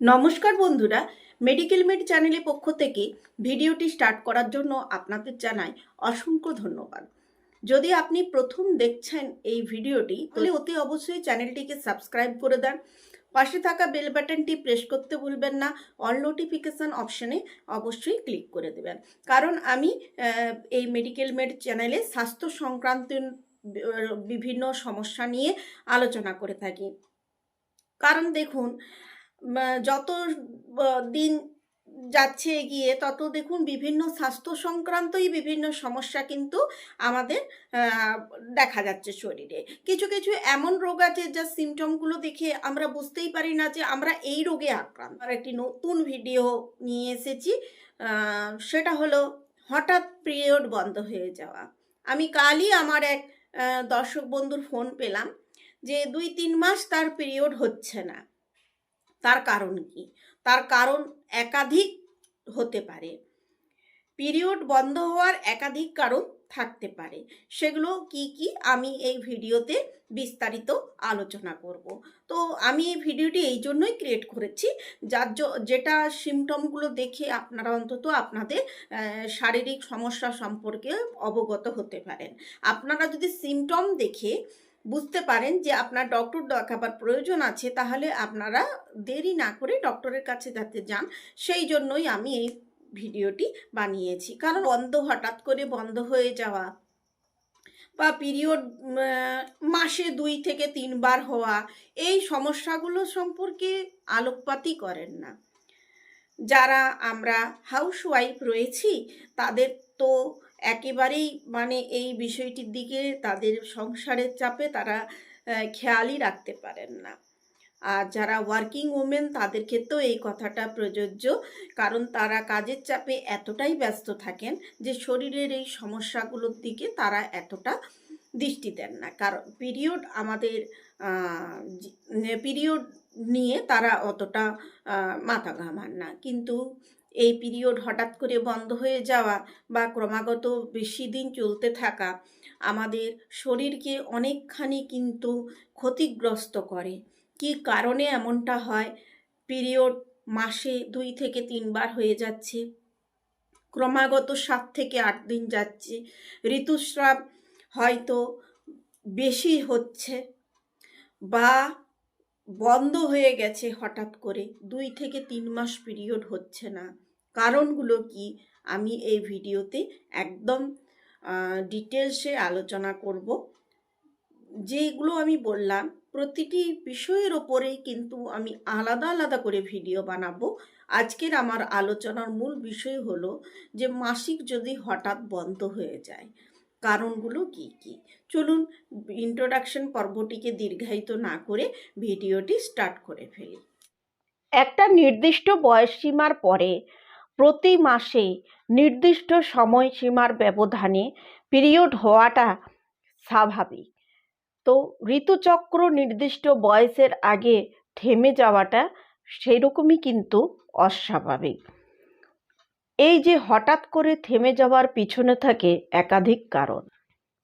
নমস্কার বন্ধুরা medical made চ্যানেলের পক্ষ থেকে ভিডিওটি স্টার্ট করার জন্য আপনাদের জানাই অসংখ্য ধন্যবাদ। যদি আপনি প্রথম দেখছেন এই ভিডিওটি, তাহলে অতি অবশ্যই চ্যানেলটিকে সাবস্ক্রাইব করে দেন। পাশে থাকা বেল বাটনটি প্রেস করতে ভুলবেন না অল নোটিফিকেশান অপশানে অবশ্যই ক্লিক করে দেবেন। কারণ আমি এই মেডিকেল মেড চ্যানেলে স্বাস্থ্য সংক্রান্ত বিভিন্ন সমস্যা নিয়ে আলোচনা করে থাকি। কারণ দেখুন যত দিন যাচ্ছে এগিয়ে, তত দেখুন বিভিন্ন স্বাস্থ্য সংক্রান্তই বিভিন্ন সমস্যা কিন্তু আমাদের দেখা যাচ্ছে শরীরে। কিছু কিছু এমন রোগ আছে যা সিমটমগুলো দেখে আমরা বুঝতেই পারি না যে আমরা এই রোগে আক্রান্ত। আর একটি নতুন ভিডিও নিয়ে এসেছি সেটা হলো হঠাৎ পিরিয়ড বন্ধ হয়ে যাওয়া। আমি কালই আমার এক দর্শক বন্ধুর ফোন পেলাম যে দুই, তিন মাস তার পিরিয়ড হচ্ছে না। তার কারণ কি? তার কারণ একাধিক হতে পারে। পিরিয়ড বন্ধ হওয়ার একাধিক কারণ থাকতে পারে। সেগুলো কি কি? আমি এই ভিডিওতে বিস্তারিত আলোচনা করব। তো আমি এই ভিডিওটি এই জন্যই ক্রিয়েট করেছি, যার যেটা সিমটমগুলো দেখে আপনারা অন্তত আপনাদের শারীরিক সমস্যা সম্পর্কে অবগত হতে পারেন। আপনারা যদি সিমটম দেখে বুঝতে পারেন যে আপনার ডক্টর দেখাবার প্রয়োজন আছে, তাহলে আপনারা দেরি না করে ডক্টরের কাছে যাতে যান। সেই জন্যই আমি এই ভিডিওটি বানিয়েছি। কারণ বন্ধ, হঠাৎ করে বন্ধ হয়ে যাওয়া বা পিরিয়ড মাসে দুই থেকে তিনবার হওয়া, এই সমস্যাগুলো সম্পর্কে আলোকপাতই করেন না। যারা আমরা হাউস ওয়াইফ রয়েছি, তাদের তো একেবারেই মানে এই বিষয়টির দিকে তাদের সংসারের চাপে তারা খেয়ালই রাখতে পারেন না। আর যারা ওয়ার্কিং ওমেন তাদের ক্ষেত্রেও এই কথাটা প্রযোজ্য, কারণ তারা কাজের চাপে এতটাই ব্যস্ত থাকেন যে শরীরের এই সমস্যাগুলোর দিকে তারা এতটা দৃষ্টি দেন না। কারণ পিরিয়ড আমাদের পিরিয়ড নিয়ে তারা অতটা মাথা ঘামান না। কিন্তু এই পিরিয়ড হঠাৎ করে বন্ধ হয়ে যাওয়া বা ক্রমাগত বেশি দিন চলতে থাকা আমাদের শরীরকে অনেকখানি কিন্তু ক্ষতিগ্রস্ত করে। কি কারণে এমনটা হয়? পিরিয়ড মাসে দুই থেকে তিনবার হয়ে যাচ্ছে। ক্রমাগত সাত থেকে আট দিন যাচ্ছে। ঋতুস্রাব হয়তো বেশি হচ্ছে বা বন্ধ হয়ে গেছে হঠাৎ করে। দুই থেকে তিন মাস পিরিয়ড হচ্ছে না। কারণগুলো কি? আমি এই ভিডিওতে একদম ডিটেলসে আলোচনা করব। যেগুলো আমি বললাম, প্রতিটি বিষয়ের ওপরেই কিন্তু আমি আলাদা আলাদা করে ভিডিও বানাবো। আজকের আমার আলোচনার মূল বিষয় হলো যে মাসিক যদি হঠাৎ বন্ধ হয়ে যায়, কারণগুলো কি কি? চলুন ইন্ট্রোডাকশন পর্বটিকে দীর্ঘায়িত না করে ভিডিওটি স্টার্ট করে ফেলি। একটা নির্দিষ্ট বয়সসীমার পরে প্রতি মাসে নির্দিষ্ট সময়সীমার ব্যবধানে পিরিয়ড হওয়াটা স্বাভাবিক। তো ঋতুচক্র নির্দিষ্ট বয়সের আগে থেমে যাওয়াটা সেরকমই কিন্তু অস্বাভাবিক। এই যে হঠাৎ করে থেমে যাওয়ার পিছনে থাকে একাধিক কারণ।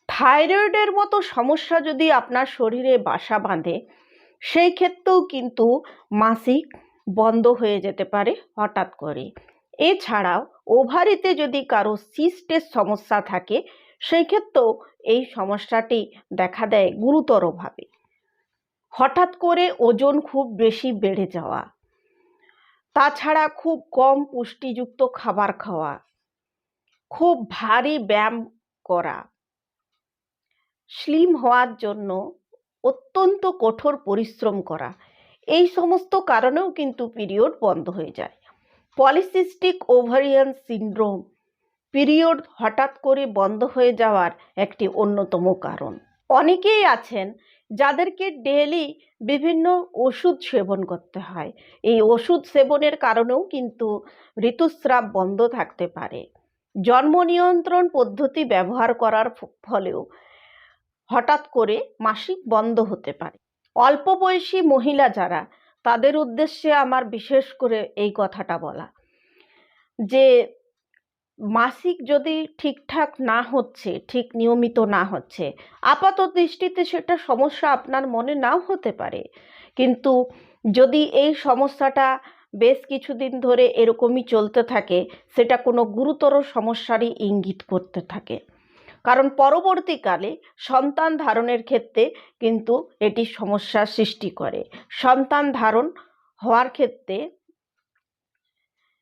থাইরয়েডের মতো সমস্যা যদি আপনার শরীরে বাসা বাঁধে, সেই ক্ষেত্রেও কিন্তু মাসিক বন্ধ হয়ে যেতে পারে হঠাৎ করে। এছাড়াও ওভারিতে যদি কারও সিস্টের সমস্যা থাকে সেই ক্ষেত্রেও এই সমস্যাটি দেখা দেয় গুরুতরভাবে। হঠাৎ করে ওজন খুব বেশি বেড়ে যাওয়া, তাছাড়া খুব কম পুষ্টিযুক্ত খাবার খাওয়া, খুব ভারী ব্যায়াম করা, স্লিম হওয়ার জন্য অত্যন্ত কঠোর পরিশ্রম করা, এই সমস্ত কারণেও কিন্তু পিরিয়ড বন্ধ হয়ে যায়। পলিসিস্টিক ওভারিয়ান সিন্ড্রোম পিরিয়ড হঠাৎ করে বন্ধ হয়ে যাওয়ার একটি অন্যতম কারণ। অনেকেই আছেন যাদেরকে ডেলি বিভিন্ন ওষুধ সেবন করতে হয়। এই ওষুধ সেবনের কারণেও কিন্তু ঋতুস্রাব বন্ধ থাকতে পারে। জন্ম নিয়ন্ত্রণ পদ্ধতি ব্যবহার করার ফলেও হঠাৎ করে মাসিক বন্ধ হতে পারে। অল্প বয়সী মহিলা যারা তাদের উদ্দেশ্যে আমার বিশেষ করে এই কথাটা বলা। যে মাসিক যদি ঠিকঠাক না হচ্ছে, ঠিক নিয়মিত না হচ্ছে, আপাত দৃষ্টিতে সেটা সমস্যা আপনার মনে নাও হতে পারে। কিন্তু যদি এই সমস্যাটা বেশ কিছুদিন ধরে এরকমই চলতে থাকে, সেটা কোনো গুরুতর সমস্যারই ইঙ্গিত করতে থাকে। কারণ পরবর্তীকালে সন্তান ধারণের ক্ষেত্রে কিন্তু এটি সমস্যার সৃষ্টি করে। সন্তান ধারণ হওয়ার ক্ষেত্রে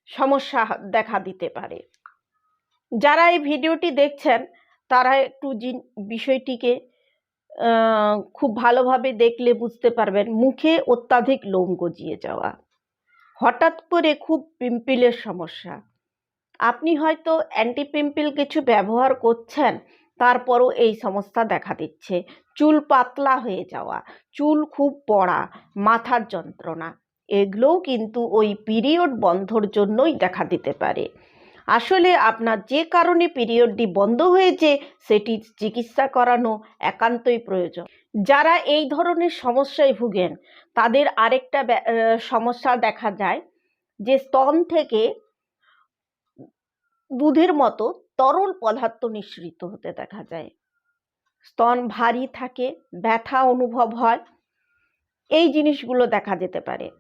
সমস্যা দেখা দিতে পারে। যারা এই ভিডিওটি দেখছেন, তারা একটু বিষয়টিকে খুব ভালোভাবে দেখলে বুঝতে পারবেন, মুখে অত্যাধিক লোম গজিয়ে যাওয়া। হঠাৎ করে খুব পিম্পিলের সমস্যা। আপনি হয়তো অ্যান্টি পিম্পল কিছু ব্যবহার করছেন, তারপরও এই সমস্যা দেখা দিচ্ছে। চুল পাতলা হয়ে যাওয়া, চুল খুব পড়া, মাথার যন্ত্রণা, এগুলোও কিন্তু ওই পিরিয়ড বন্ধর জন্যই দেখা দিতে পারে। আসলে আপনার যে কারণে পিরিয়ডটি বন্ধ হয়েছে, সেটি চিকিৎসা করানো একান্তই প্রয়োজন। যারা এই ধরনের সমস্যায় ভুগেন, তাদের আরেকটা সমস্যা দেখা যায় যে স্তন থেকে দুধের মতো তরল পদার্থ নিঃসৃত হতে দেখা যায়। স্তন ভারী থাকে, ব্যথা অনুভব হয়। এই জিনিসগুলো দেখা যেতে পারে।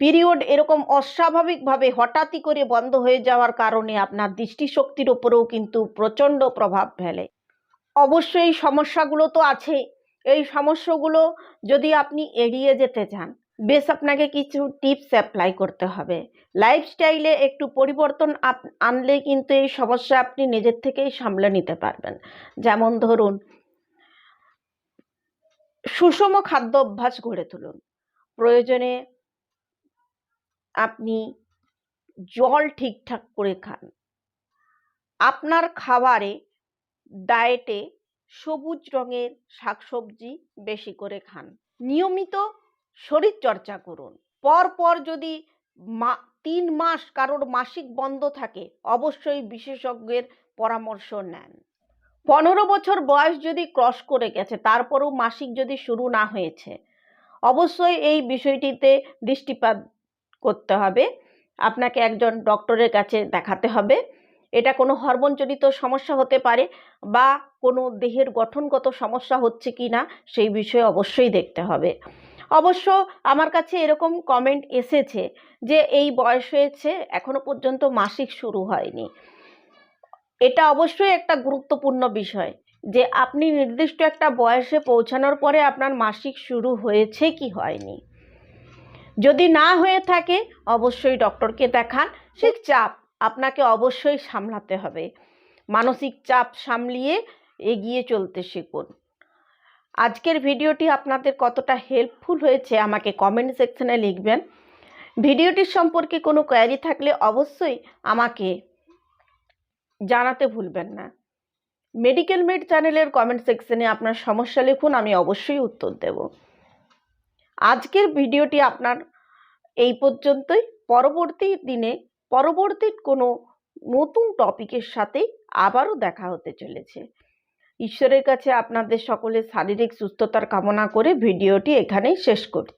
পিরিয়ড এরকম অস্বাভাবিকভাবে হঠাৎই করে বন্ধ হয়ে যাওয়ার কারণে আপনার দৃষ্টিশক্তির ওপরেও কিন্তু প্রচণ্ড প্রভাব ফেলে। অবশ্যই সমস্যাগুলো তো আছে এই সমস্যাগুলো যদি আপনি এড়িয়ে যেতে চান বেশ আপনাকে কিছু টিপস অ্যাপ্লাই করতে হবে। লাইফস্টাইলে একটু পরিবর্তন আপ- আনলে কিন্তু এই সমস্যা আপনি নিজের থেকেই সামলে নিতে পারবেন। যেমন ধরুন, সুষম খাদ্য অভ্যাস গড়ে তুলুন। প্রয়োজনে আপনি জল ঠিকঠাক করে খান। আপনার খাবারে ডায়েটে সবুজ রঙের শাকসবজি বেশি করে খান। নিয়মিত শরীর চর্চা করুন। পর পর যদি মা, তিন মাস কারোর মাসিক বন্ধ থাকে, অবশ্যই বিশেষজ্ঞের পরামর্শ নেন। পনেরো বছর বয়স যদি ক্রস করে গেছে, তারপরেও মাসিক যদি শুরু না হয়েছে, অবশ্যই এই বিষয়টিতে দৃষ্টিপাত করতে হবে। আপনাকে একজন ডক্টরের কাছে দেখাতে হবে। এটা কোনো হরমোনজনিত সমস্যা হতে পারে বা কোনো দেহের গঠনগত সমস্যা হচ্ছে কি না সেই বিষয়ে অবশ্যই দেখতে হবে। অবশ্য আমার কাছে এরকম কমেন্ট এসেছে যে এই বয়স হয়েছে এখনও পর্যন্ত মাসিক শুরু হয়নি। এটা অবশ্যই একটা গুরুত্বপূর্ণ বিষয় যে আপনি নির্দিষ্ট একটা বয়সে পৌঁছানোর পরে আপনার মাসিক শুরু হয়েছে কি হয়নি। যদি না হয়ে থাকে অবশ্যই ডক্টরকে দেখান, সে চাপ আপনাকে অবশ্যই সামলাতে হবে। মানসিক চাপ সামলিয়ে এগিয়ে চলতে শিখুন। আজকের ভিডিওটি আপনাদের কতটা হেল্পফুল হয়েছে আমাকে কমেন্ট সেকশনে লিখবেন। ভিডিওটির সম্পর্কে কোনো কোয়ারি থাকলে অবশ্যই আমাকে জানাতে ভুলবেন না। মেডিকেল মেড চ্যানেলের কমেন্ট সেকশনে আপনার সমস্যা লিখুন, আমি অবশ্যই উত্তর দেব। আজকের ভিডিওটি আপনার এই পর্যন্তই। পরবর্তী দিনে, পরবর্তী কোনো নতুন টপিকের সাথে আবারও দেখা হতে চলেছে। ঈশ্বরের কাছে আপনাদের সকলের শারীরিক সুস্থতার কামনা করে ভিডিওটি এখানেই শেষ করছি।